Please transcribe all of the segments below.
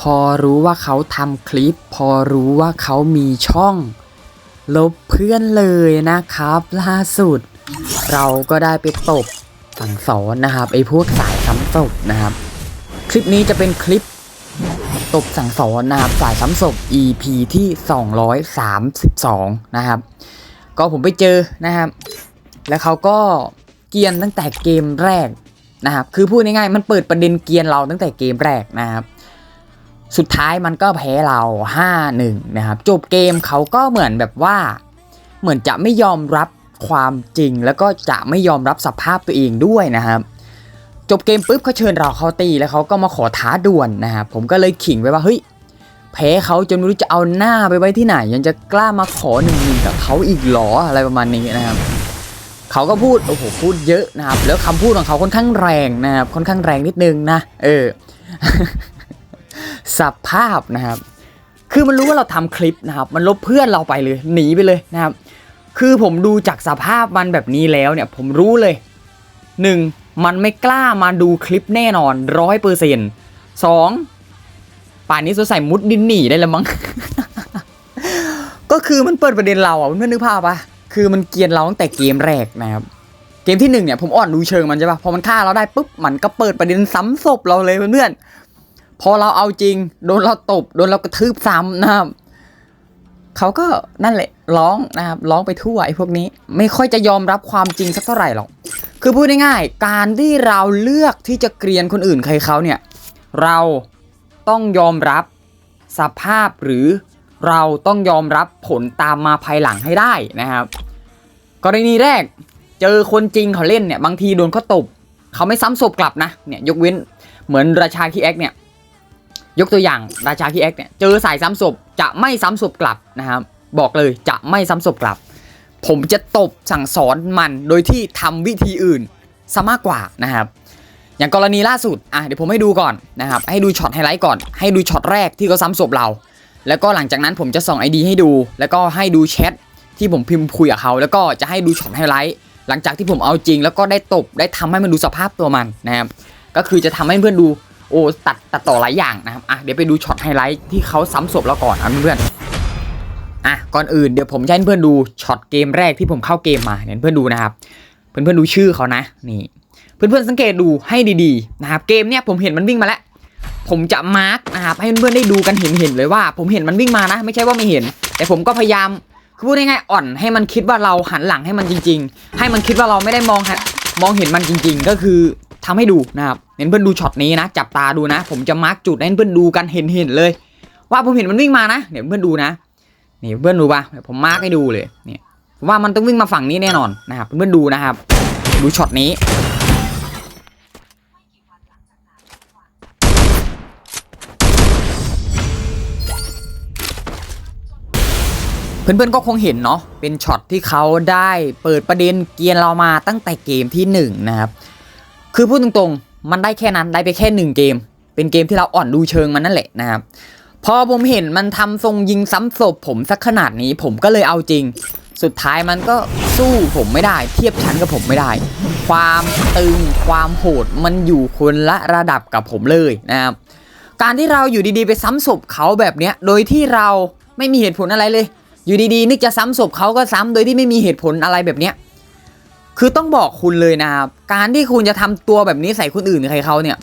พอรู้ว่าเขาทำคลิป พอรู้ว่าเขามีช่อง ลบเพื่อนเลยนะครับ ล่าสุด เราก็ได้ไปตบสั่งสอนนะครับไอ้พวกสายซ้ำศพนะครับ คลิปนี้จะเป็นคลิปตบสั่งสอนนะครับสายซ้ำศพ EP ที่ 232 นะครับ ก็ผมไปเจอนะครับ แล้วเขาก็เกียนตั้งแต่เกมแรกนะครับ คือพูดง่ายๆมันเปิดประเด็นเกียนเราตั้งแต่เกมแรกนะครับ สุดท้ายมันก็แพ้เรา 5-1 นะครับ จบเกมเขาก็เหมือนแบบว่า เหมือนจะไม่ยอมรับความจริง แล้วก็จะไม่ยอมรับสภาพตัวเองด้วยนะครับจบเกมปุ๊บเขาเชิญเราเข้าตีแล้วเขาก็มาขอท้าด่วลนะครับผมก็เลยขิงไปว่าเฮ้ยแพ้เขาจนไม่รู้จะเอาหน้าไปไว้ที่ไหน ยังจะกล้ามาขอหนึ่งหนึ่งกับเขาอีกหรออะไรประมาณนี้นะครับเขาก็พูดโอ้โหพูดเยอะนะครับ แล้วคำพูดของเขาค่อนข้างแรงนะครับค่อนข้างแรงนิดนึงนะ เออ สภาพนะครับ คือมันรู้ว่าเราทำคลิปนะครับ มันลบเพื่อนเราไปเลย หนีไปเลยนะครับ คือผมดูจากสภาพมันแบบนี้แล้วเนี่ย ผมรู้เลยหนึ่งมันไม่กล้ามาดูคลิปแน่นอนร้อยเปอร์เซ็นต์สองป่านนี้สงสัยมุดดินหนีได้แล้วมั้ง ก็คือมันเปิดประเด็นเราอะเพื่อนนึกภาพปะคือมันเกรียนเราตั้งแต่เกมแรกนะครับ เกมที่หนึ่งเนี่ยผมอ่อนดูเชิงมันใช่ปะพอมันฆ่าเราได้ปุ๊บมันก็เปิดประเด็นซ้ำศพเราเลยเพื่อน พอเราเอาจริง โดนเราตบ โดนเรากระทืบซ้ำนะครับเขาก็นั่นแหละร้องนะครับร้องไปทั่วไอ้พวกนี้ ไม่ค่อยจะยอมรับความจริงสักเท่าไหร่หรอกคือพูดง่ายๆการที่เราเลือกที่จะเกรียนคนอื่นใครเขาเนี่ย เราต้องยอมรับสภาพหรือเราต้องยอมรับผลตามมาภายหลังให้ได้นะครับ กรณีแรกเจอคนจริงเขาเล่นเนี่ยบางทีโดนเขาตบเขาไม่ซ้ำศพกลับนะเนี่ยยกเว้นเหมือนราชาคีแอคเนี่ย ยกตัวอย่างราชาคีแอคเนี่ยเจอสายซ้ำศพจะไม่ซ้ำศพกลับนะครับบอกเลยจะไม่ซ้ำศพกลับ ผมจะตบสั่งสอนมันโดยที่ทำวิธีอื่นซะมากกว่านะครับอย่างกรณีล่าสุดอะเดี๋ยวผมให้ดูก่อนนะครับให้ดูช็อตไฮไลท์ก่อน ให้ดูช็อตแรกที่เขาซ้ำศพเรา แล้วก็หลังจากนั้นผมจะส่อง ID ให้ดู แล้วก็ให้ดูแชทที่ผมพิมพ์คุยกับเขา แล้วก็จะให้ดูช็อตไฮไลท์หลังจากที่ผมเอาจริง แล้วก็ได้ตบได้ทำให้มันดูสภาพตัวมันนะครับก็คือจะทำให้เพื่อนดู โอ้ตัดตัดต่อหลายอย่างนะครับอะเดี๋ยวไปดูช็อตไฮไลท์ที่เขาซ้ำศพเราก่อนอะเพื่อนอะก่อนอื่นเดี๋ยวผมจะให้เพื่อนดูช็อตเกมแรกที่ผมเข้าเกมมาเนี่ยเพื่อนดูนะครับ เพื่อนๆดูชื่อเขานะนี่ เพื่อนๆสังเกตดูให้ดีๆนะครับเกมเนี่ยผมเห็นมันวิ่งมาแล้ว ผมจะมาร์กนะครับให้เพื่อนๆได้ดูกันเห็นๆเลยว่า ผมเห็นมันวิ่งมานะ ไม่ใช่ว่าไม่เห็น แต่ผมก็พยายามคือพูดง่ายๆอ่อนให้มันคิดว่าเราหันหลังให้มันจริง ๆ ให้มันคิดว่าเราไม่ได้มองมองเห็นมันจริง ๆ ก็คือทำให้ดูนะครับ เห็นเพื่อนดูช็อตนี้นะ จับตาดูนะ ผมจะมาร์กจุดให้เพื่อนดูกันเห็นๆเลย ว่าผมเห็นมันวิ่งมานะเดี๋ยวเพื่อนดูนะนี่เพื่อนดูปะเดี๋ยวผมมาร์กให้ดูเลยเนี่ยผมว่ามันต้องวิ่งมาฝั่งนี้แน่นอนนะครับเพื่อนดูนะครับ ดูช็อตนี้เพื่อนๆก็คงเห็นเนาะ เป็นช็อตที่เขาได้เปิดประเด็นเกียนเรามาตั้งแต่เกมที่หนึ่งนะครับ คือพูดตรงๆ มันได้แค่นั้นได้ไปแค่หนึ่งเกม เป็นเกมที่เราอ่อนดูเชิงมันนั่นแหละนะครับ พอผมเห็นมันทำทรงยิงซ้ำศพผมสักขนาดนี้ผมก็เลยเอาจริง สุดท้ายมันก็สู้ผมไม่ได้ เทียบชั้นกับผมไม่ได้ ความตึงความโหดมันอยู่คนละระดับกับผมเลยนะครับการที่เราอยู่ดีๆไปซ้ำศพเขาแบบเนี้ย โดยที่เราไม่มีเหตุผลอะไรเลย อยู่ดีๆนึกจะซ้ำศพเขาก็ซ้ำโดยที่ไม่มีเหตุผลอะไรแบบเนี้ย คือต้องบอกคุณเลยนะครับ การที่คุณจะทำตัวแบบนี้ใส่คนอื่นใครเขาเนี่ย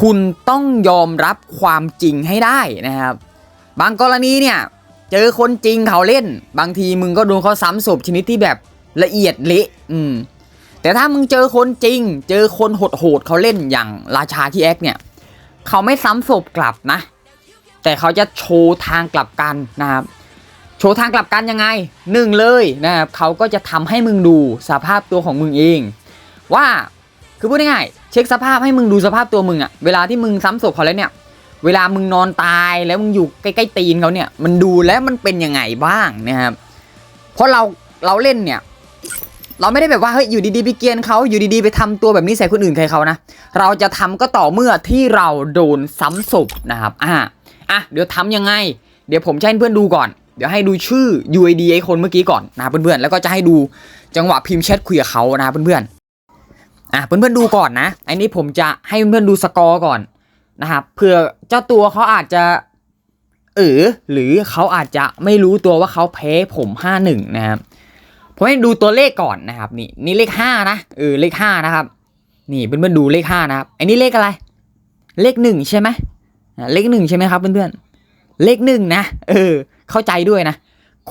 คุณต้องยอมรับความจริงให้ได้นะครับ บางกรณีเนี่ย เจอคนจริงเขาเล่น บางทีมึงก็โดนเขาซ้ำศพชนิดที่แบบละเอียดเละอืมแต่ถ้ามึงเจอคนจริง เจอคนโหดๆเขาเล่นอย่างราชาที่แอคเนี่ย เขาไม่ซ้ำศพกลับนะ แต่เขาจะโชว์ทางกลับกันนะครับ โชว์ทางกลับกันยังไงหนึ่งเลยนะครับเขาก็จะทำให้มึงดูสภาพตัวของมึงเอง ว่าคือพูดง่ายๆเช็คสภาพให้มึงดูสภาพตัวมึงอะเวลาที่มึงซ้ำศพเขาแล้วเนี่ย เวลามึงนอนตายแล้วมึงอยู่ใกล้ๆตีนเขาเนี่ยมันดูแล้วมันเป็นยังไงบ้างนะครับเพราะเราเราเล่นเนี่ยเราไม่ได้แบบว่าเฮ้ยอยู่ดีๆไปเกียนเขาอยู่ดีๆไปทำตัวแบบนี้ใส่คนอื่นใครเขานะเราจะทำก็ต่อเมื่อที่เราโดนซ้ำศพนะครับอะอะเดี๋ยวทำยังไง เดี๋ยวผมจะให้เพื่อนดูก่อน เดี๋ยวให้ดูชื่อ UID ไอ้คนเมื่อกี้ก่อนนะเพื่อนๆ แล้วก็จะให้ดูจังหวะพิมพ์แชทคุยกับเขานะเพื่อนๆ อะเพื่อนๆดูก่อนนะ อันนี้ผมจะให้เพื่อนๆดูสกอร์ก่อนนะครับเพื่อเจ้าตัวเขาอาจจะเออหรือเขาอาจจะไม่รู้ตัวว่าเขาแพ้ผมห้าหนึ่งนะครับผมให้ดูตัวเลขก่อนนะครับนี่นี่เลขห้านะเออเลขห้านะครับนี่เพื่อนๆดูเลขห้านะครับอันนี้เลขอะไร เลขหนึ่งใช่ไหมเลขหนึ่งใช่ไหมครับเพื่อนๆเลขหนึ่งนะเออ เข้าใจด้วยนะ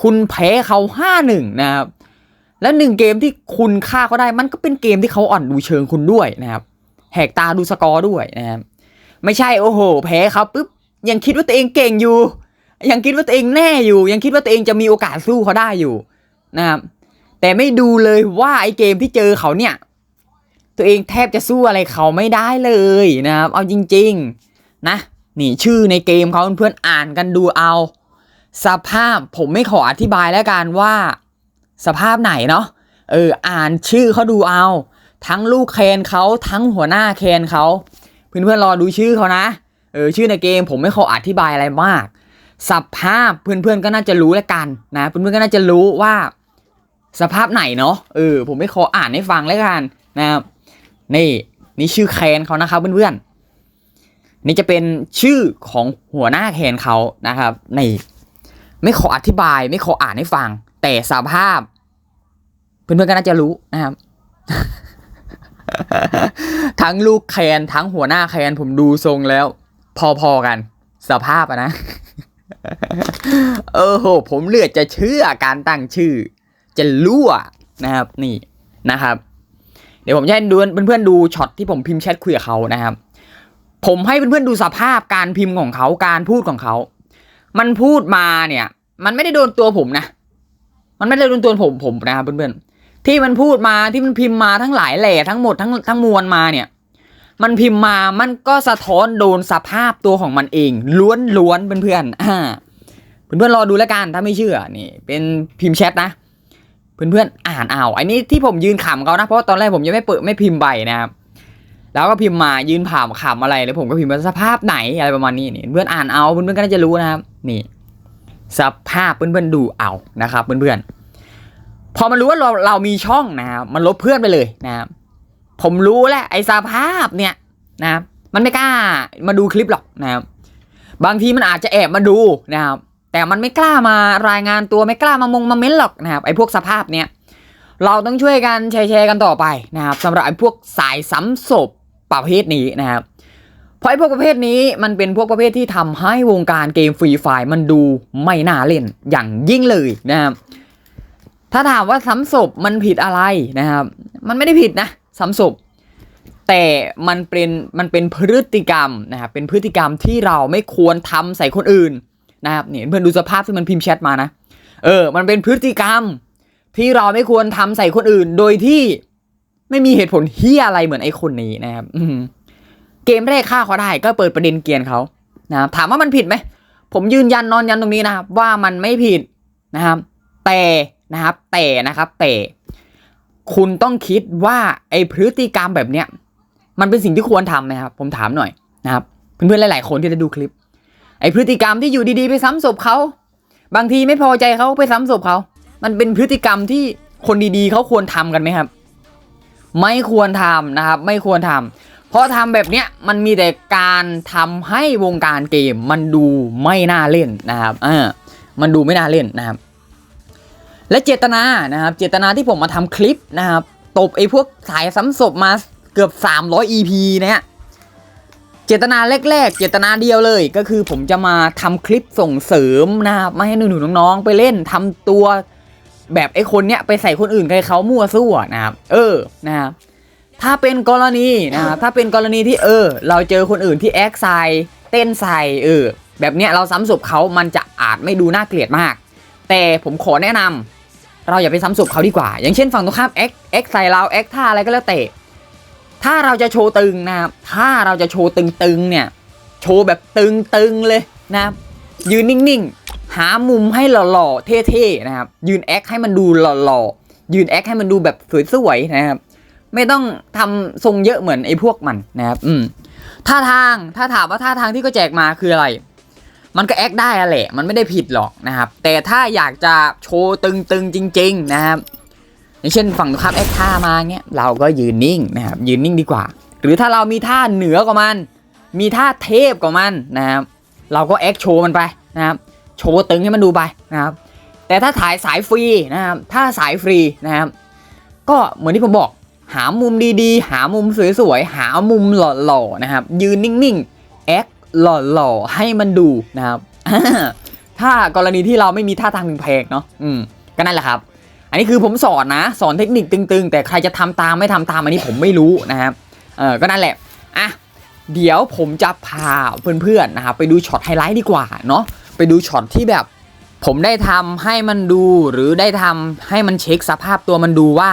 คุณแพ้เขาห้าหนึ่งนะครับ แล้วหนึ่งเกมที่คุณฆ่าเขาได้มันก็เป็นเกมที่เขาอ่อนดูเชิงคุณด้วยนะครับ แหกตาดูสกอร์ด้วยนะครับ ไม่ใช่โอ้โห แพ้เขาปุ๊บยังคิดว่าตัวเองเก่งอยู่ ยังคิดว่าตัวเองแน่อยู่ ยังคิดว่าตัวเองจะมีโอกาสสู้เขาได้อยู่นะครับ แต่ไม่ดูเลยว่าไอ้เกมที่เจอเขาเนี่ย ตัวเองแทบจะสู้อะไรเขาไม่ได้เลยนะครับ เอาจริง ๆ นะนี่ชื่อในเกมเขาเพื่อนๆอ่านกันดูเอา สภาพผมไม่ขออธิบายแล้วกันว่า สภาพไหนเนาะเอออ่านชื่อเขาดูเอา ทั้งลูกแคนเขาทั้งหัวหน้าแคนเขาเพื่อนๆรอดูชื่อเขานะเออชื่อในเกมผมไม่ขออธิบายอะไรมากสภาพเพื่อนๆก็น่าจะรู้แล้วกันนะเพื่อนๆก็น่าจะรู้ว่า สภาพไหนเนาะเออผมไม่ขออ่านให้ฟังแล้วกันนะครับนี่นี่ชื่อแคนเขานะครับเพื่อนๆนี่จะเป็นชื่อของหัวหน้าแคนเขานะครับนี่ ไม่ขออธิบาย ไม่ขออ่านให้ฟัง แต่สภาพ เพื่อนๆก็น่าจะรู้นะครับ ทั้งลูกแคนทั้งหัวหน้าแคนผมดูทรงแล้ว พอๆกัน สภาพอะนะเออโหผมเลือดจะเชื่อการตั้งชื่อ จะรั่วนะครับ นี่นะครับ เดี๋ยวผมจะให้ดูเพื่อนๆดูช็อตที่ผมพิมพ์แชทคุยกับเขานะครับ ผมให้เพื่อนๆดูสภาพการพิมพ์ของเขาการพูดของเขา มันพูดมาเนี่ย มันไม่ได้โดนตัวผมนะ มันไม่ได้โดนตัวผมผมนะครับเพื่อนๆที่มันพูดมาที่มันพิมพ์มาทั้งหลายแหล่ทั้งหมดทั้งทั้งมวลมาเนี่ย มันพิมพ์มามันก็สะท้อนโดนสภาพตัวของมันเอง ล้วนล้วนเพื่อนๆอ่าเพื่อนๆรอดูแล้วกันถ้าไม่เชื่อนี่ เป็นพิมพ์แชทนะเพื่อนๆอ่านเอาอันนี้ที่ผมยืนขำเขานะเพราะตอนแรกผมยังไม่เปิดไม่พิมพ์ใบนะครับ แล้วก็พิมพ์มายืนผ่ามขำอะไรแล้วผมก็พิมพ์ว่าสภาพไหนอะไรประมาณนี้นี่เพื่อนอ่านเอาเพื่อนๆก็น่าจะรู้นะครับนี่สภาพเพื่อนๆดูเอานะครับเพื่อนๆพอมันรู้ว่าเราเรามีช่องนะครับมันลบเพื่อนไปเลยนะครับผมรู้แล้วไอ้สภาพเนี่ยนะครับมันไม่กล้ามาดูคลิปหรอกนะครับบางทีมันอาจจะแอบมาดูนะครับแต่มันไม่กล้ามารายงานตัวไม่กล้ามามงมาเม้นหรอกนะครับไอ้พวกสภาพเนี้ยเราต้องช่วยกันแชร์แชร์กันต่อไปนะครับสำหรับไอ้พวกสายซ้ำศพ ประเภทนี้นะครับเพราะไอ้พวกประเภทนี้มันเป็นพวกประเภทที่ทำให้วงการเกมฟรีไฟล์มันดูไม่น่าเล่นอย่างยิ่งเลยนะครับถ้าถามว่าซ้ำศพมันผิดอะไรนะครับ มันไม่ได้ผิดนะซ้ำศพแต่มันเป็นมันเป็นพฤติกรรมนะครับเป็นพฤติกรรมที่เราไม่ควรทำใส่คนอื่นนะครับนี่เพื่อนดูสภาพที่มันพิมพ์แชทมานะเออมันเป็นพฤติกรรมที่เราไม่ควรทำใส่คนอื่น โดยที่ ไม่มีเหตุผลเฮียอะไรเหมือนไอ้คนนี้นะครับอืเกมแรกฆ่าเขาได้ก็เปิดประเด็นเกียนเขานะครับถามว่ามันผิดไหมผมยืนยันนอนยันตรงนี้นะครับ ว่ามันไม่ผิดนะครับ แต่นะครับ แต่นะครับแต่คุณต้องคิดว่าไอ้พฤติกรรมแบบเนี้ยมันเป็นสิ่งที่ควรทำไหมครับ ผมถามหน่อยนะครับเพื่อนๆหลาย ๆ คนที่จะดูคลิป ไอ้พฤติกรรมที่อยู่ดีๆ ไปซ้ำศพเขาบางทีไม่พอใจเขาไปซ้ำศพเขา มันเป็นพฤติกรรมที่คนดีๆเขาควรทำกันไหมครับ ไม่ควรทำนะครับ ไม่ควรทำเพราะทำแบบเนี้ยมันมีแต่การทำให้วงการเกม มันดูไม่น่าเล่นนะครับอ่ามันดูไม่น่าเล่นนะครับ และเจตนานะครับ เจตนาที่ผมมาทำคลิปนะครับตบไอ้พวกสายซ้ำศพมาเกือบ 300 EP นะฮะเจตนาแรกๆ เจตนาเดียวเลย ก็คือผมจะมาทำคลิปส่งเสริมนะครับม่ให้หนูๆน้องๆไปเล่นทำตัว แบบไอ้คนเนี้ยไปใส่คนอื่นใครเขามั่วซั่วนะครับ เออนะครับถ้าเป็นกรณีนะครับถ้าเป็นกรณีที่เออ เราเจอคนอื่นที่แอคไซเต้นใส่เออแบบเนี้ยเราซ้ำศพเขามันจะอาจไม่ดูน่าเกลียดมาก แต่ผมขอแนะนำเราอย่าไปซ้ำศพเขาดีกว่า อย่างเช่นฝั่งตรงข้ามแอคแอคใส่เราแอคท่าอะไรก็แล้วแต่ถ้าเราจะโชว์ตึงนะครับถ้าเราจะโชว์ตึงๆเนี่ย โชว์แบบตึงๆเลยนะยืนนิ่งๆ หามุมให้หล่อๆ เท่ๆ นะครับ ยืนแอคให้มันดูหล่อๆ ยืนแอคให้มันดูแบบสวยๆ นะครับ ไม่ต้องทำทรงเยอะเหมือนไอ้พวกมันนะครับ อืม ท่าทาง ถ้าถามว่าท่าทางที่ก็แจกมาคืออะไร มันก็แอคได้อะแหละ มันไม่ได้ผิดหรอกนะครับ แต่ถ้าอยากจะโชว์ตึงๆ จริง ๆ นะครับอย่างเช่นฝั่งตรงข้าแอคท่ามาเงี้ย เราก็ยืนนิ่งนะครับ ยืนนิ่งดีกว่า หรือถ้าเรามีท่าเหนือกว่ามัน มีท่าเทพกว่ามันนะครับ เราก็แอคโชว์มันไปนะครับ โชว์ตึงให้มันดูไปนะครับ แต่ถ้าถ่ายสายฟรีนะครับ ถ้าสายฟรีนะครับ ก็เหมือนที่ผมบอก หามุมดีๆ หามุมสวยๆ หามุมหล่อๆนะครับ ยืนนิ่งๆ แอคหล่อๆ ให้มันดูนะครับ ถ้ากรณีที่เราไม่มีท่าทางแพงเนาะ อืม ก็นั่นแหละครับ อันนี้คือผมสอนนะ สอนเทคนิคตึงๆ แต่ใครจะทำตามไม่ทำตามอันนี้ผมไม่รู้นะครับ เออก็นั่นแหละ อะ เดี๋ยวผมจะพาเพื่อนๆ นะครับไปดูช็อตไฮไลท์ดีกว่าเนาะ ไปดูช็อตที่แบบ ผมได้ทำให้มันดูหรือได้ทำให้มันเช็คสภาพตัวมันดูว่า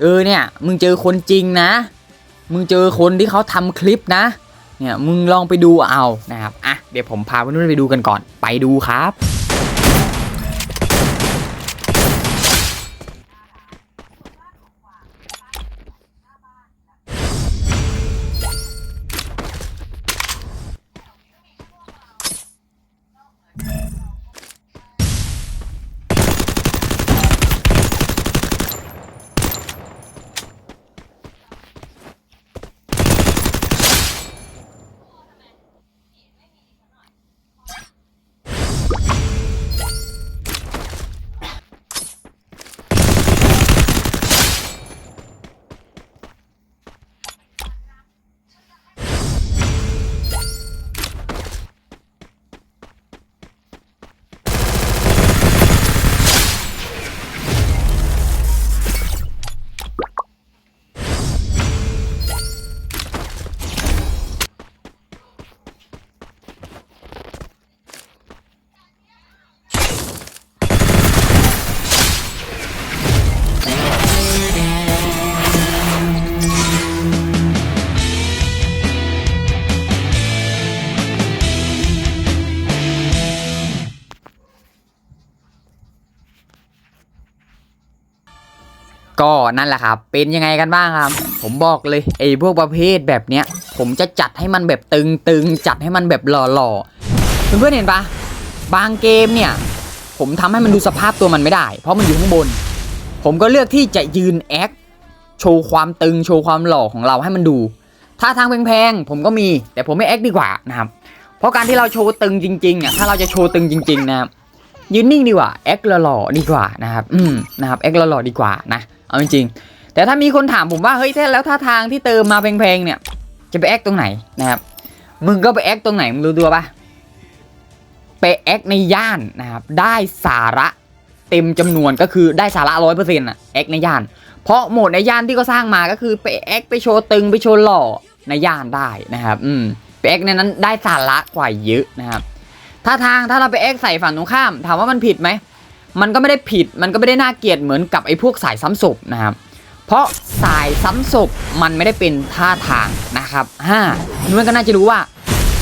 เออเนี่ย มึงเจอคนจริงนะ มึงเจอคนที่เขาทำคลิปนะ เนี่ยมึงลองไปดูเอานะครับอะเดี๋ยวผมพาเพื่อนๆไปดูกันก่อน ไปดูครับ ก็นั่นแหละครับ เป็นยังไงกันบ้างครับ ผมบอกเลยไอ้พวกประเภทแบบเนี้ย ผมจะจัดให้มันแบบตึงๆ จัดให้มันแบบหล่อๆ เพื่อนๆเห็นปะบางเกมเนี่ย ผมทำให้มันดูสภาพตัวมันไม่ได้ เพราะมันอยู่ข้างบน ผมก็เลือกที่จะยืนแอคโชว์ความตึงโชว์ความหล่อของเราให้มันดู ถ้าทางแพงๆผมก็มี แต่ผมไม่แอคดีกว่านะครับ เพราะการที่เราโชว์ตึงจริงๆเนี่ยถ้าเราจะโชว์ตึงจริง ๆ นะครับยืนนิ่งดีกว่าแอคหล่อๆดีกว่านะครับ อืมนะครับแอคหล่อๆดีกว่านะ เอาจริงๆแต่ถ้ามีคนถามผมว่าเฮ้ยแล้วท่าทางที่เติมมาแพงๆเนี่ย จะไปแอคตรงไหนนะครับมึงก็ไปแอคตรงไหนมึงรู้ตัวปะไปแอคในย่านนะครับได้สาระเต็มจำนวนก็คือได้สาระร้อยเปอร์เซ็นต์อะแอคในย่าน เพราะโหมดในย่านที่เขาสร้างมาก็คือไปแอคไปโชว์ตึงไปโชว์หล่อในย่านได้นะครับ อืมไปแอคในนั้นได้สาระกว่าเยอะนะครับถ้าทางถ้าเราไปแอคใส่ฝั่งตรงข้าม ถามว่ามันผิดไหม มันก็ไม่ได้ผิดมันก็ไม่ได้น่าเกลียดเหมือนกับไอ้พวกสายซ้ำศพนะครับเพราะสายซ้ำศพมันไม่ได้เป็นท่าทางนะครับห้าเพื่อนก็น่าจะรู้ว่า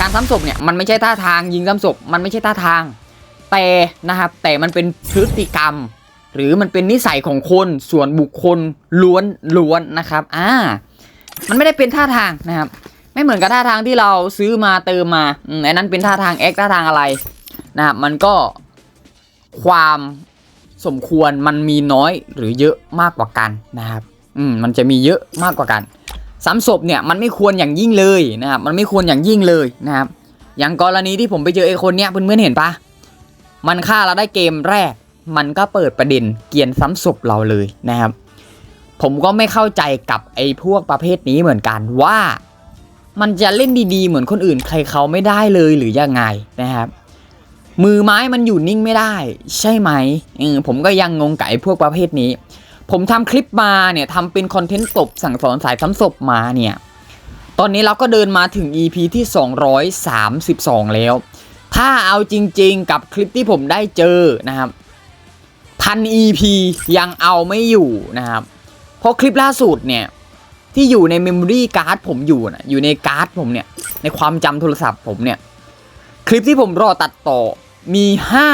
การซ้ำศพเนี่ยมันไม่ใช่ท่าทางยิงซ้ำศพมันไม่ใช่ท่าทาง แต่นะครับแต่มันเป็นพฤติกรรม หรือมันเป็นนิสัยของคนส่วนบุคคลล้วนล้วนนะครับอ่ามันไม่ได้เป็นท่าทางนะครับ ไม่เหมือนกับท่าทางที่เราซื้อมาเติมมาอืมอันนั้นเป็นท่าทางแอคท่าทางอะไรนะครับมันก็ ความสมควรมันมีน้อยหรือเยอะมากกว่ากันนะครับอืมมันจะมีเยอะมากกว่ากันซ้ำศพเนี่ยมันไม่ควรอย่างยิ่งเลยนะครับมันไม่ควรอย่างยิ่งเลยนะครับ อย่างกรณีที่ผมไปเจอไอ้คนเนี้ยเพื่อนๆเห็นปะมันฆ่าเราได้เกมแรก มันก็เปิดประเด็นเกียนซ้ำศพเราเลยนะครับ ผมก็ไม่เข้าใจกับไอ้พวกประเภทนี้เหมือนกันว่า มันจะเล่นดีๆ เหมือนคนอื่นใครเขาไม่ได้เลยหรือยังไงนะครับ มือไม้มันอยู่นิ่งไม่ได้ ใช่ไหมเออผมก็ยังงงไอ้พวกประเภทนี้ ผมทำคลิปมาเนี่ยทำเป็นคอนเทนต์ตบสั่งสอนสายซ้ำศพมาเนี่ย ตอนนี้เราก็เดินมาถึง EP ที่ 232 แล้ว ถ้าเอาจริงๆกับคลิปที่ผมได้เจอนะครับพัน EP ยังเอาไม่อยู่นะครับ เพราะคลิปล่าสุดเนี่ย ที่อยู่ในเมมโมรี่การ์ดผมอยู่นะอยู่ในการ์ดผมเนี่ย ในความจำโทรศัพท์ผมเนี่ย คลิปที่ผมรอตัดต่อ มี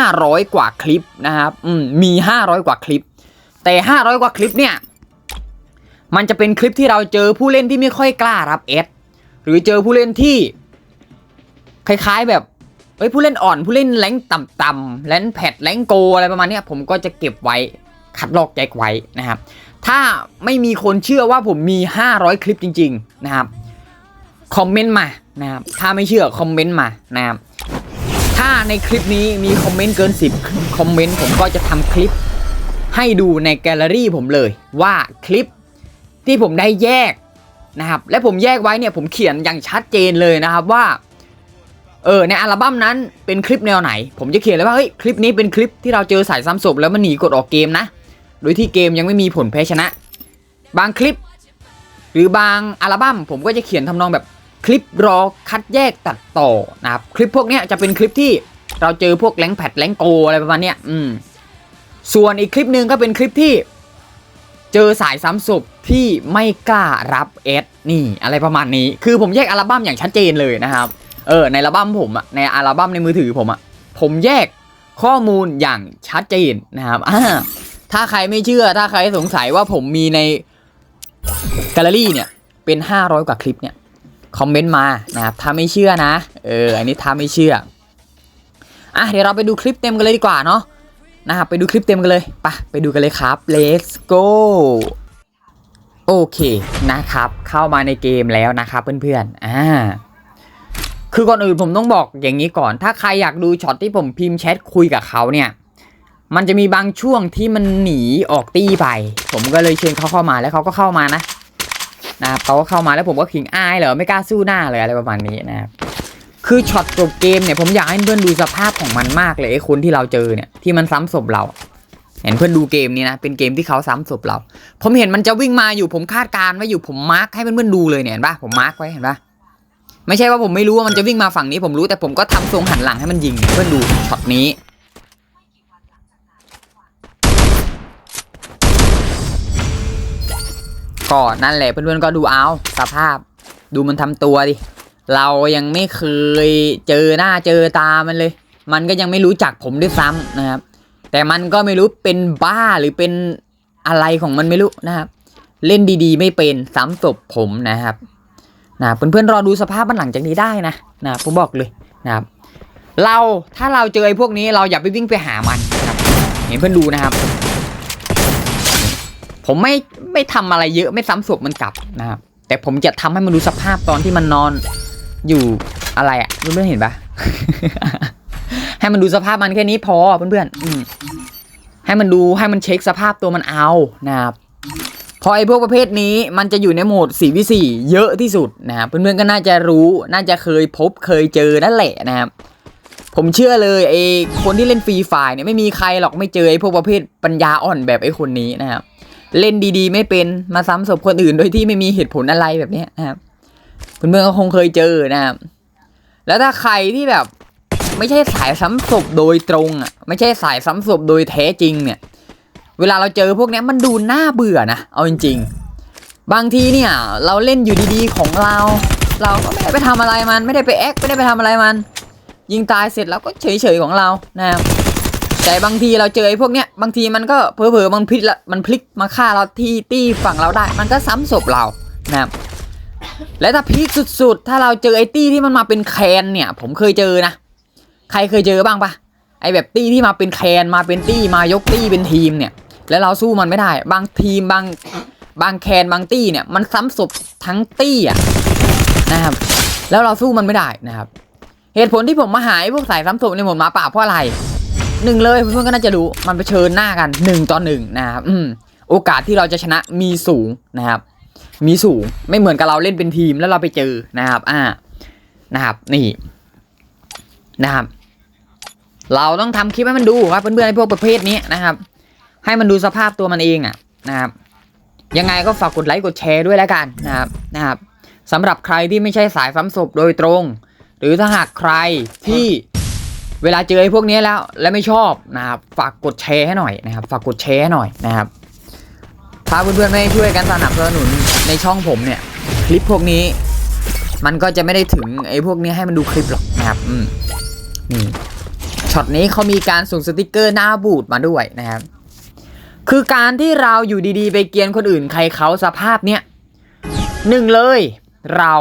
500 กว่าคลิปนะครับ อืม มี 500 กว่าคลิป แต่ 500 กว่าคลิปเนี่ย มันจะเป็นคลิปที่เราเจอผู้เล่นที่ไม่ค่อยกล้ารับเอสหรือเจอผู้เล่นที่ คล้ายๆแบบเอ้ยผู้เล่นอ่อนผู้เล่นแรงต่ำๆแรงแพดแรงโกอะไรประมาณนี้ผมก็จะเก็บไว้คัดลอกแจ็คไว้นะครับ ถ้าไม่มีคนเชื่อว่าผมมี 500 คลิปจริง ๆ นะครับ คอมเมนต์มานะครับ ถ้าไม่เชื่อคอมเมนต์มานะครับ ถ้าในคลิปนี้มีคอมเมนต์เกิน 10 คอมเมนต์ผมก็จะทำคลิป ให้ดูในแกลเลอรี่ผมเลยว่าคลิปที่ผมได้แยกนะครับและผมแยกไว้เนี่ยผมเขียนอย่างชัดเจนเลยนะครับว่าเออในอัลบั้มนั้นเป็นคลิปแนวไหน ผมจะเขียนเลยว่าเฮ้ยคลิปนี้เป็นคลิปที่เราเจอสายซ้ำศพแล้วมันหนีกดออกเกมนะ โดยที่เกมยังไม่มีผลแพ้ชนะ บางคลิป หรือบางอัลบั้มผมก็จะเขียนทำนองแบบ คลิปรอคัดแยกตัดต่อนะครับคลิปพวกนี้จะเป็นคลิปที่เราเจอพวกแรงแพดแรงโกอะไรประมาณเนี้ยอืมส่วนอีกคลิปหนึ่งก็เป็นคลิปที่ เจอสายซ้ำศพที่ไม่กล้ารับเอสนี่อะไรประมาณนี้ คือผมแยกอัลบั้มอย่างชัดเจนเลยนะครับ เออในอัลบั้มผมอะในอัลบั้มในมือถือผมอะผมแยกข้อมูลอย่างชัดเจนนะครับอ่าถ้าใครไม่เชื่อถ้าใครสงสัยว่าผมมีในแกลเลอรี่เนี่ยเป็น 500 กว่าคลิปเนี่ย คอมเมนต์มานะครับถ้าไม่เชื่อนะ เออ อันนี้ถ้าไม่เชื่อ อะ เดี๋ยวเราไปดูคลิปเต็มกันเลยดีกว่าเนาะ นะครับ ไปดูคลิปเต็มกันเลยไปไปดูกันเลยครับ let's go โอเคนะครับ เข้ามาในเกมแล้วนะครับเพื่อนๆ อ่า คือก่อนอื่นผมต้องบอกอย่างนี้ก่อน ถ้าใครอยากดูช็อตที่ผมพิมพ์แชทคุยกับเขาเนี่ยมันจะมีบางช่วงที่มันหนีออกตี้ไป ผมก็เลยเชิญเขาเข้ามาแล้วเขาก็เข้ามานะ นะครับเขาก็เข้ามาแล้วผมก็ขิงอายเหรอไม่กล้าสู้หน้าเลยอะไรประมาณนี้นะครับคือช็อตจบเกมเนี่ยผมอยากให้เพื่อนดูสภาพของมันมากเลยไอ้คนที่เราเจอเนี่ยที่มันซ้ำศพเรา เห็นเพื่อนดูเกมนี้นะเป็นเกมที่เขาซ้ำศพเรา ผมเห็นมันจะวิ่งมาอยู่ผมคาดการณ์ไว้อยู่ผมมาร์คให้เพื่อนๆดูเลยเนี่ยเห็นปะผมมาร์คไว้เห็นปะไม่ใช่ว่าผมไม่รู้ว่ามันจะวิ่งมาฝั่งนี้ผมรู้แต่ผมก็ทำทรงหันหลังให้มันยิงเพื่อนดูช็อตนี้ ก็นั่นแหละเพื่อนๆก็ดูเอาสภาพ ดูมันทำตัวดิ เรายังไม่เคยเจอหน้าเจอตามันเลย มันก็ยังไม่รู้จักผมด้วยซ้ำนะครับ แต่มันก็ไม่รู้เป็นบ้าหรือเป็นอะไรของมันไม่รู้นะครับ เล่นดีๆ ไม่เป็นซ้ำศพผมนะครับนะเพื่อนๆรอดูสภาพมันหลังจากนี้ได้นะนะผมบอกเลยนะครับ เราถ้าเราเจอไอ้พวกนี้เราอย่าไปวิ่งไปหามันนะครับเห็นเพื่อนดูนะครับ ผมไม่ไม่ทำอะไรเยอะไม่ซ้ำศพมันกลับนะครับ แต่ผมจะทำให้มันดูสภาพตอนที่มันนอนอยู่อะไรอะ่ะเพื่อนๆเห็นปะให้มันดูสภาพมันแค่นี้พอเพื่อนๆอืมให้มันดูให้มันเช็คสภาพตัวมันเอานะครับเพราะไอ้พวกประเภทนี้มันจะอยู่ในโหมด4วิ4เยอะที่สุดนะครับเพื่อนๆก็น่าจะรู้น่าจะเคยพบเคยเจอนั่นแหละนะครับผมเชื่อเลยไอ้คนที่เล่นฟรีไฟเนี่ยไม่มีใครหรอกไม่เจอไอ้พวกประเภทปัญญาอ่อนแบบไอ้คนนี้นะครับ เล่นดีๆ ไม่เป็นมาซ้ำศพคนอื่นโดยที่ไม่มีเหตุผลอะไรแบบนี้นะครับเพื่อนๆก็คงเคยเจอนะครับ แล้วถ้าใครที่แบบ ไม่ใช่สายซ้ำศพโดยตรงอะ ไม่ใช่สายซ้ำศพโดยแท้จริงเนี่ย เวลาเราเจอพวกนี้มันดูน่าเบื่อนะเอาจริง ๆ บางทีเนี่ย เราเล่นอยู่ดีๆของเรา เราก็ไม่ได้ไปทำอะไรมัน ไม่ได้ไปแอคไม่ได้ไปทำอะไรมัน ยิงตายเสร็จแล้วก็เฉยๆของเรานะครับ แต่บางทีเราเจอไอ้พวกเนี้ยบางทีมันก็เผลอๆมันพลิกละมันพลิกมาฆ่าเราที่ตี้ฝั่งเราได้ มันก็ซ้ำศพเรานะครับและถ้าพีคสุดๆ ถ้าเราเจอไอ้ตี้ที่มันมาเป็นแคนเนี่ย ผมเคยเจอนะ ใครเคยเจอบ้างปะไอแบบตี้ที่มาเป็นแคนมาเป็นตี้มายกตี้เป็นทีมเนี่ย แล้วเราสู้มันไม่ได้ บางทีมบางบางแคนบางตี้เนี่ยมันซ้ำศพทั้งตี้อะนะครับ แล้วเราสู้มันไม่ได้นะครับ เหตุผลที่ผมมาหายพวกสายซ้ำศพในหมดมาป่าเพราะอะไร หนึ่งเลยเพื่อนก็น่าจะรู้มันไปเชิญหน้ากันหนึ่งต่อหนึ่งนะครับอืมโอกาสที่เราจะชนะมีสูงนะครับ มีสูงไม่เหมือนกับเราเล่นเป็นทีมแล้วเราไปเจอนะครับ อ่านะครับ นี่นะครับ เราต้องทำคลิปให้มันดูครับเพื่อนๆไอ้พวกประเภทนี้นะครับ ให้มันดูสภาพตัวมันเองอะนะครับยังไงก็ฝากกดไลค์กดแชร์ด้วยแล้วกันนะครับนะครับสำหรับใครที่ไม่ใช่สายซ้ำศพโดยตรง หรือถ้าหากใครที่ เวลาเจอไอ้พวกนี้แล้วและไม่ชอบนะครับฝากกดแชร์ให้หน่อยนะครับ ฝากกดแชร์ให้หน่อยนะครับถ้าเพื่อนๆไม่ช่วยกันสนับสนุนในช่องผมเนี่ยคลิปพวกนี้ มันก็จะไม่ได้ถึงไอ้พวกนี้ให้มันดูคลิปหรอกนะครับอืมนี่ช็อตนี้เขามีการส่งสติกเกอร์หน้าบูดมาด้วยนะครับ คือการที่เราอยู่ดีๆ ไปเกียนคนอื่นใครเขาสภาพเนี้ยหนึ่งเลยเรา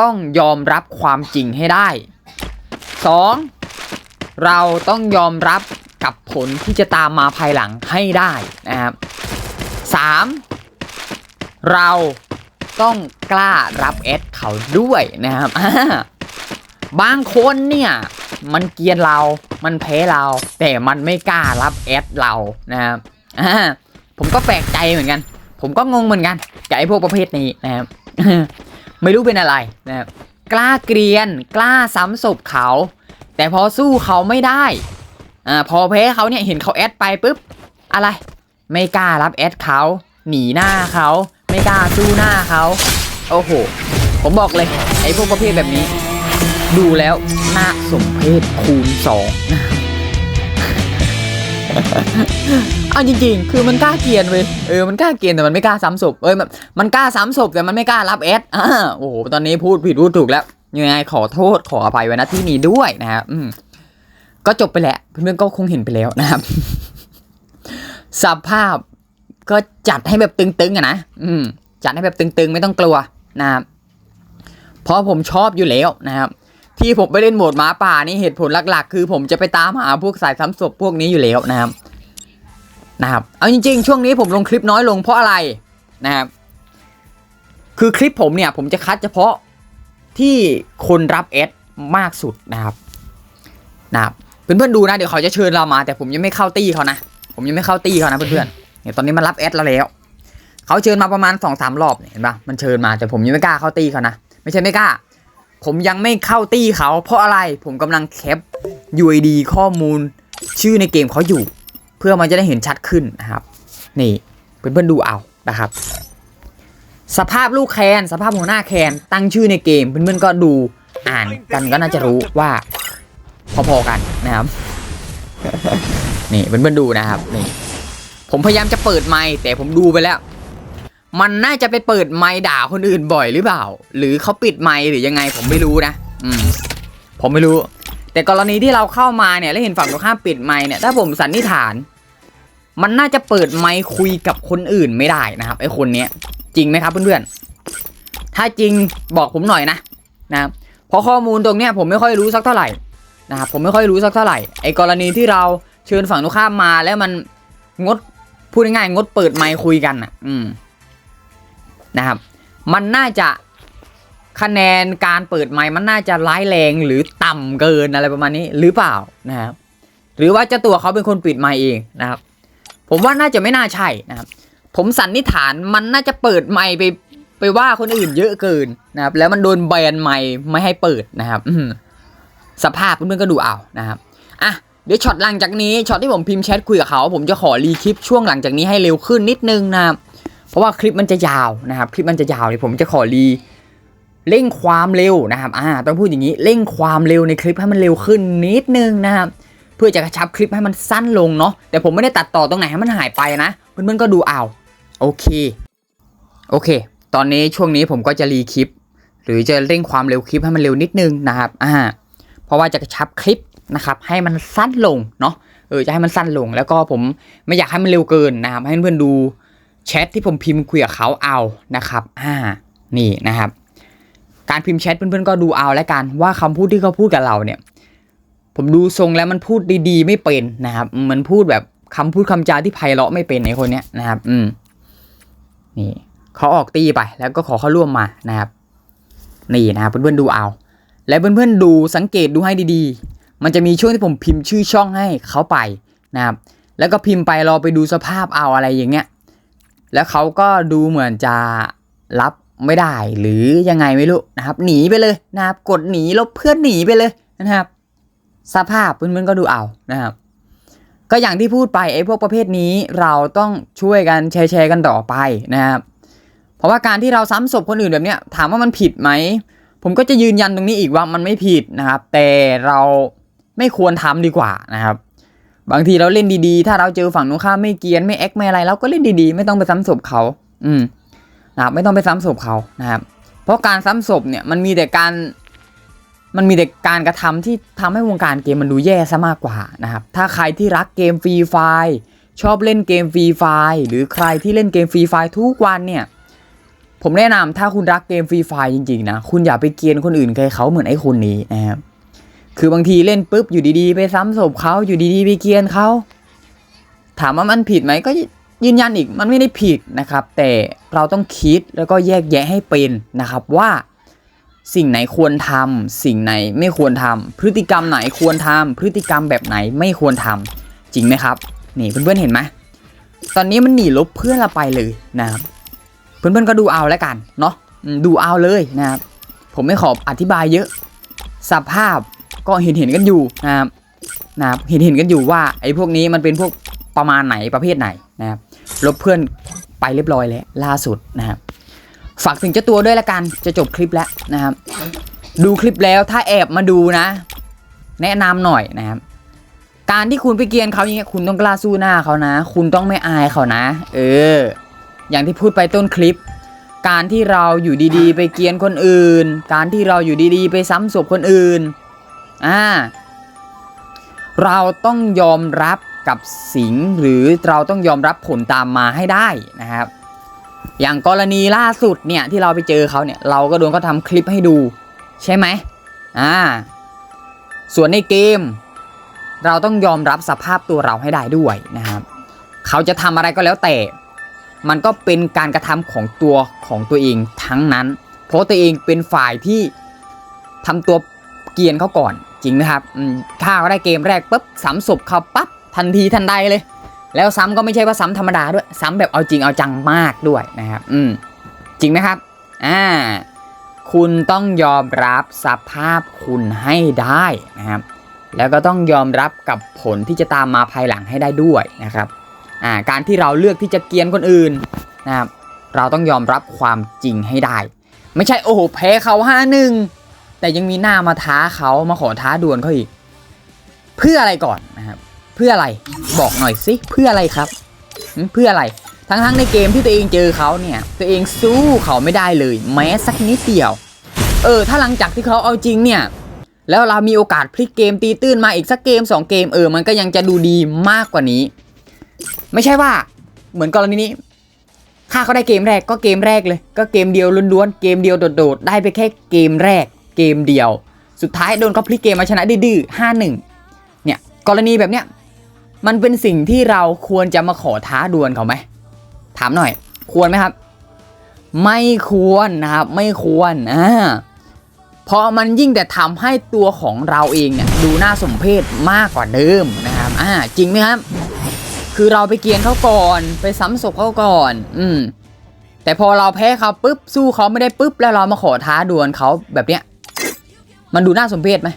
ต้องยอมรับความจริงให้ได้สอง เราต้องยอมรับกับผลที่จะตามมาภายหลังให้ได้นะครับสามเราต้องกล้ารับแอดเขาด้วยนะครับบางคนเนี่ยมันเกลียนเรา มันแพ้เรา แต่มันไม่กล้ารับแอดเรานะครับผมก็แปลกใจเหมือนกัน ผมก็งงเหมือนกันกับไอ้พวกประเภทนี้นะครับไม่รู้เป็นอะไรนะครับกล้าเกรียน กล้าซ้ำศพเขา แต่พอสู้เขาไม่ได้อ่าพอแพ้เขาเนี่ยเห็นเขาแอดไปปุ๊บอะไร ไม่กล้ารับแอดเขาหนีหน้าเขาไม่กล้าสู้หน้าเขาโอ้โห ผมบอกเลย ไอ้พวกประเภทแบบนี้ ดูแล้วน่าสมเพชคูณสองเอาจริงๆ คือมันกล้าเกียนเว้ย เออ มันกล้าเกียนแต่มันไม่กล้าซ้ำศพ เอ้ย มันกล้าซ้ำศพแต่มันไม่กล้ารับแอดอ่าโอ้โห ตอนนี้พูดผิดพูดถูกแล้ว ยังไงขอโทษขออภัยไว้ณที่นี้ด้วยนะครับอืมก็จบไปแหละเพื่อนๆก็คงเห็นไปแล้วนะครับสภาพก็จัดให้แบบตึงๆอะนะอืม จัดให้แบบตึงๆ ไม่ต้องกลัวนะครับเพราะผมชอบอยู่แล้วนะครับ ที่ผมไปเล่นโหมดหมาป่านี่เหตุผลหลัก ๆ คือผมจะไปตามหาพวกสายซ้ำศพพวกนี้อยู่แล้วนะครับ นะครับ เอาจริง ๆ ช่วงนี้ผมลงคลิปน้อยลงเพราะอะไรนะครับ คือคลิปผมเนี่ย ผมจะคัดเฉพาะ ที่คนรับเอสมากสุดนะครับนะครับเพื่อนๆดูนะเดี๋ยวเขาจะเชิญเรามา แต่ผมยังไม่เข้าตี้เขานะผมยังไม่เข้าตี้เขานะเพื่อนๆเนี่ยตอนนี้มันรับแอดเราแล้วเขาเชิญมาประมาณสองสามรอบเห็นปะมันเชิญมาแต่ผมยังไม่กล้าเข้าตี้เขานะไม่ใช่ไม่กล้า ผมยังไม่เข้าตี้เขา เพราะอะไรผมกำลังแคป UID ข้อมูลชื่อในเกมเขาอยู่ เพื่อมันจะได้เห็นชัดขึ้นนะครับ นี่เพื่อนๆดูเอานะครับ สภาพลูกแคนสภาพหัวหน้าแคนตั้งชื่อในเกมเพื่อนๆก็ดูอ่านกันก็น่าจะรู้ว่าพอๆกันนะครับ นี่เพื่อนๆดูนะครับนี่ผมพยายามจะเปิดไมค์แต่ผมดูไปแล้ว มันน่าจะไปเปิดไมค์ด่าคนอื่นบ่อยหรือเปล่า หรือเขาปิดไมค์หรือยังไงผมไม่รู้นะอืมผมไม่รู้ แต่กรณีที่เราเข้ามาเนี่ยแล้วเห็นฝั่งตรงข้ามปิดไมค์เนี่ยถ้าผมสันนิษฐาน มันน่าจะเปิดไมค์คุยกับคนอื่นไม่ได้นะครับไอ้คนเนี้ย จริงไหมครับเพื่อนๆ ถ้าจริงบอกผมหน่อยนะนะครับเพราะข้อมูลตรงเนี้ยผมไม่ค่อยรู้สักเท่าไหร่นะครับผมไม่ค่อยรู้สักเท่าไหร่ไอ้กรณีที่เราเชิญฝั่งตรงข้ามมาแล้วมันงดพูดง่ายๆงดเปิดไมค์คุยกันอะ อืมนะครับ มันน่าจะคะแนนการเปิดไมค์มันน่าจะร้ายแรงหรือต่ำเกินอะไรประมาณนี้หรือเปล่านะครับ หรือว่าเจ้าตัวเขาเป็นคนปิดไมค์เองนะครับ ผมว่าน่าจะไม่น่าใช่นะครับ ผมสันนิษฐานมันน่าจะเปิดไมค์ไปไปว่าคนอื่นเยอะเกินนะครับ แล้วมันโดนแบนไมค์ไม่ให้เปิดนะครับสภาพเพื่อนๆก็ดูเอานะครับอะเดี๋ยวช็อตหลังจากนี้ช็อตที่ผมพิมพ์แชทคุยกับเขา ผมจะขอรีคลิปช่วงหลังจากนี้ให้เร็วขึ้นนิดนึงนะครับเพราะว่าคลิปมันจะยาวนะครับ คลิปมันจะยาวเลยผมจะขอรีเร่งความเร็วนะครับอ่าต้องพูดอย่างนี้เร่งความเร็วในคลิปให้มันเร็วขึ้นนิดนึงนะครับเพื่อจะกระชับคลิปให้มันสั้นลงเนาะแต่ผมไม่ได้ตัดต่อตรงไหนให้มันหายไปนะเพื่อนๆก็ดูเอา โอเค โอเค ตอนนี้ช่วงนี้ผมก็จะรีคลิป หรือจะเร่งความเร็วคลิปให้มันเร็วนิดนึงนะครับอ่าเพราะว่าจะกระชับคลิปนะครับ ให้มันสั้นลงเนาะเออจะให้มันสั้นลง แล้วก็ผมไม่อยากให้มันเร็วเกินนะครับ ให้เพื่อนดูแชทที่ผมพิมพ์คุยกับเขาเอานะครับอ่านี่นะครับ การพิมพ์แชทเพื่อนๆก็ดูเอาแล้วกันว่าคำพูดที่เขาพูดกับเราเนี่ย ผมดูทรงแล้วมันพูดดีๆ ไม่เป็นนะครับ มันพูดแบบคำพูดคำจาที่ไพเราะไม่เป็นไอ้คนเนี้ยนะครับ อืม นี่เขาออกตีไปแล้วก็ขอเข้าร่วมมานะครับ นี่นะครับเพื่อนๆดูเอา และเพื่อนๆดูสังเกตดูให้ดีๆ มันจะมีช่วงที่ผมพิมพ์ชื่อช่องให้เขาไปนะครับ แล้วก็พิมพ์ไปรอไปดูสภาพเอาอะไรอย่างเงี้ย แล้วเขาก็ดูเหมือนจะรับไม่ได้หรือยังไงไม่รู้นะครับ หนีไปเลยนะครับ กดหนีลบเพื่อนหนีไปเลยนะครับ สภาพเพื่อนๆก็ดูเอานะครับ ก็อย่างที่พูดไปไอ้พวกประเภทนี้เราต้องช่วยกันแชร์แชร์กันต่อไปนะครับเพราะว่าการที่เราซ้ำศพคนอื่นแบบเนี้ยถามว่ามันผิดไหมผมก็จะยืนยันตรงนี้อีกว่ามันไม่ผิดนะครับ แต่เราไม่ควรทำดีกว่านะครับ บางทีเราเล่นดีๆ ถ้าเราเจอฝั่งตรงข้ามไม่เกียนไม่แอคไม่อะไรเราก็เล่นดีๆ ไม่ต้องไปซ้ำศพเขา อืมนะครับไม่ต้องไปซ้ำศพเขานะครับ เพราะการซ้ำศพเนี่ยมันมีแต่การ มันมีแต่การกระทำที่ทำให้วงการเกมมันดูแย่ซะมากกว่านะครับ ถ้าใครที่รักเกมฟรีไฟชอบเล่นเกมฟรีไฟหรือใครที่เล่นเกมฟรีไฟทุกวันเนี่ย ผมแนะนำถ้าคุณรักเกมฟรีไฟจริงๆนะ คุณอย่าไปเกียนคนอื่นใครเขาเหมือนไอ้คนนี้นะครับ คือบางทีเล่นปุ๊บอยู่ดีๆ ไปซ้ำศพเขาอยู่ดีๆไปเกียนเขา ถามว่ามันผิดไหมก็ยืนยันอีกมันไม่ได้ผิดนะครับ แต่เราต้องคิดแล้วก็แยกแยะให้เป็นนะครับว่า สิ่งไหนควรทำสิ่งไหนไม่ควรทำพฤติกรรมไหนควรทำพฤติกรรมแบบไหนไม่ควรทำจริงไหมครับ นี่เพื่อนๆเห็นไหมตอนนี้มันหนีลบเพื่อนเราไปเลยนะครับ เพื่อนๆก็ดูเอาแล้วกันเนาะดูเอาเลยนะครับ ผมไม่ขออธิบายเยอะสภาพก็เห็นเห็นๆกันอยู่นะครับนะครับเห็นเห็นๆกันอยู่ว่าไอ้พวกนี้มันเป็นพวกประมาณไหนประเภทไหนนะครับลบเพื่อนไปเรียบร้อยแล้วล่าสุดนะครับ ฝากถึงเจ้าตัวด้วยละกัน จะจบคลิปแล้วนะครับ ดูคลิปแล้วถ้าแอบมาดูนะ แนะนำหน่อยนะครับ การที่คุณไปเกียนเขาอย่างเงี้ยคุณต้องกล้าสู้หน้าเขานะ คุณต้องไม่อายเขานะ เออ อย่างที่พูดไปต้นคลิป การที่เราอยู่ดีๆ ไปเกียนคนอื่น การที่เราอยู่ดีๆ ไปซ้ำศพคนอื่น อ่า เราต้องยอมรับกับสิ่งหรือเราต้องยอมรับผลตามมาให้ได้นะครับ อย่างกรณีล่าสุดเนี่ยที่เราไปเจอเขาเนี่ยเราก็โดนเขาทำคลิปให้ดู ใช่ไหมอ่าส่วนในเกม เราต้องยอมรับสภาพตัวเราให้ได้ด้วยนะครับเขาจะทำอะไรก็แล้วแต่ มันก็เป็นการกระทำของตัวของตัวเองทั้งนั้น เพราะตัวเองเป็นฝ่ายที่ทำตัวเกียนเขาก่อนจริงนะครับถ้าเขาได้เกมแรกปุ๊บสามศพเขาปั๊บทันทีทันใดเลย แล้วซ้ำก็ไม่ใช่ว่าซ้ำธรรมดาด้วย ซ้ำแบบเอาจริงเอาจังมากด้วยนะครับ อืมจริงไหมครับ อ่า คุณต้องยอมรับสภาพคุณให้ได้นะครับ แล้วก็ต้องยอมรับกับผลที่จะตามมาภายหลังให้ได้ด้วยนะครับ อ่า การที่เราเลือกที่จะเกียนคนอื่นนะครับ เราต้องยอมรับความจริงให้ได้ ไม่ใช่โอ้โหแพ้เขาห้าหนึ่งแต่ยังมีหน้ามาท้าเขามาขอท้าดวลเขาอีก เพื่ออะไรก่อนนะครับ พื่ออะไรบอกหน่อยสิเพื่ออะไรครับเพื่ออะไรทั้งๆในเกมที่ตัวเองเจอเขาเนี่ย ตัวเองสู้เขาไม่ได้เลย แม้สักนิดเดียว เออ ถ้าหลังจากที่เขาเอาจริงเนี่ย แล้วเรามีโอกาสพลิกเกมตีตื้นมาอีกสักเกม 2 เกมเออมันก็ยังจะดูดีมากกว่านี้ ไม่ใช่ว่าเหมือนกรณีนี้ถ้าเขาได้เกมแรกก็เกมแรกเลย ก็เกมเดียวล้วนๆเกมเดียวโดดๆได้ไปแค่เกมแรก เกมเดียว สุดท้ายโดนเขาพลิกเกมมาชนะดื้อๆห้าหนึ่งเนี่ยกรณีแบบเนี้ย มันเป็นสิ่งที่เราควรจะมาขอท้าดวลเขาไหมถามหน่อย ควรไหมครับ ไม่ควรนะครับ ไม่ควรอ่าเพราะมันยิ่งแต่ทำให้ตัวของเราเองเนี่ยดูน่าสมเพชมากกว่าเดิมนะครับอ่าจริงไหมครับ คือเราไปเกียนเขาก่อนไปซ้ำศพเขาก่อน อืม แต่พอเราแพ้เขาปุ๊บสู้เขาไม่ได้ปุ๊บแล้วเรามาขอท้าดวลเขาแบบเนี้ย มันดูน่าสมเพชไหม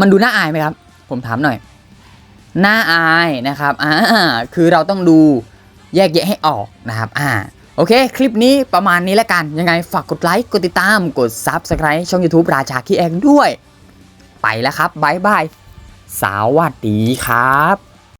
มันดูน่าอายไหมครับ ผมถามหน่อย น่าอายนะครับอ่าคือเราต้องดูแยกแยะให้ออกนะครับอ่าโอเค คลิปนี้ประมาณนี้แล้วกัน ยังไงฝากกดไลค์ กดติดตาม กด Subscribe ช่อง YouTube ราชาขี้แองด้วย ไปแล้วครับบ๊ายบาย สวัสดีครับ